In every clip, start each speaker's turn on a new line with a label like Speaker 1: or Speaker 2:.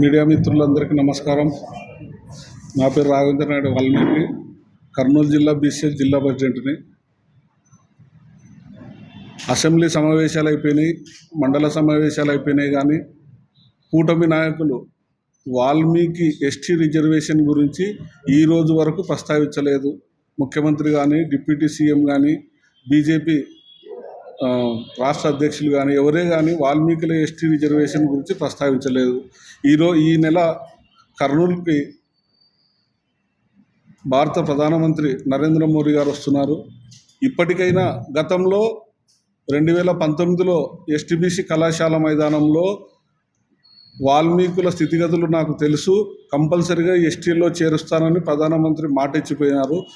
Speaker 1: Media మిత్రులందరికీ నమస్కారం. నా పేరు రాఘవేంద్ర నాయుడు వాల్మీకి కర్నూలు జిల్లా బీసీఎస్ జిల్లా ప్రెసిడెంట్ని. అసెంబ్లీ సమావేశాలు అయిపోయినాయి మండల సమావేశాలు అయిపోయినాయి కానీ కూటమి నాయకులు వాల్మీకి ఎస్టీ రిజర్వేషన్ గురించి ఈ రోజు వరకు ప్రస్తావించలేదు. ముఖ్యమంత్రి కానీ డిప్యూటీ సీఎం కానీ బీజేపీ రాష్ట్ర అధ్యక్షులు కానీ ఎవరే కానీ వాల్మీకుల ఎస్టీ రిజర్వేషన్ గురించి ప్రస్తావించలేదు. ఈరో ఈ నెల కర్నూలుకి భారత ప్రధానమంత్రి నరేంద్ర మోడీ గారు వస్తున్నారు. ఇప్పటికైనా గతంలో రెండు వేల పంతొమ్మిదిలో ఎస్టీబీసీ కళాశాల మైదానంలో వాల్మీకుల స్థితిగతులు నాకు తెలుసు. కంపల్సరిగా ఎస్టీలో చేరుస్తానని ప్రధానమంత్రి మాట ఇచ్చిపోయినారు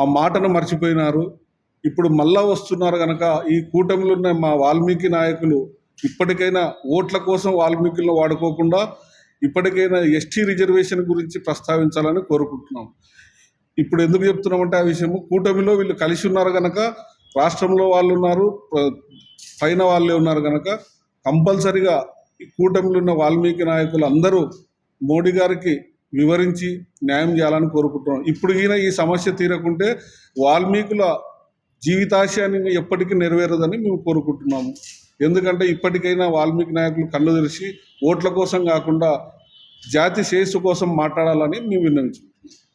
Speaker 1: ఆ మాటను మర్చిపోయినారు. ఇప్పుడు మళ్ళా వస్తున్నారు కనుక ఈ కూటమిలో ఉన్న మా వాల్మీకి నాయకులు ఇప్పటికైనా ఓట్ల కోసం వాల్మీకులను వాడుకోకుండా ఇప్పటికైనా ఎస్టీ రిజర్వేషన్ గురించి ప్రస్తావించాలని కోరుకుంటున్నాం. ఇప్పుడు ఎందుకు చెప్తున్నామంటే ఆ విషయము కూటమిలో వీళ్ళు కలిసి ఉన్నారు కనుక రాష్ట్రంలో వాళ్ళు ఉన్నారు పైన వాళ్ళే ఉన్నారు కనుక కంపల్సరిగా ఈ కూటమిలో ఉన్న వాల్మీకి నాయకులు అందరూ మోడీ గారికి వివరించి న్యాయం చేయాలని కోరుకుంటున్నాం. ఇప్పుడు ఈయన ఈ సమస్య తీరకుంటే వాల్మీకుల జీవితాశయాన్ని ఎప్పటికీ నెరవేరదని మేము కోరుకుంటున్నాము. ఎందుకంటే ఇప్పటికైనా వాల్మీకి నాయకులు కళ్ళు తెరిచి ఓట్ల కోసం కాకుండా జాతి శ్రేయస్సు కోసం మాట్లాడాలని మేము విన్నవించుకుంటున్నాం.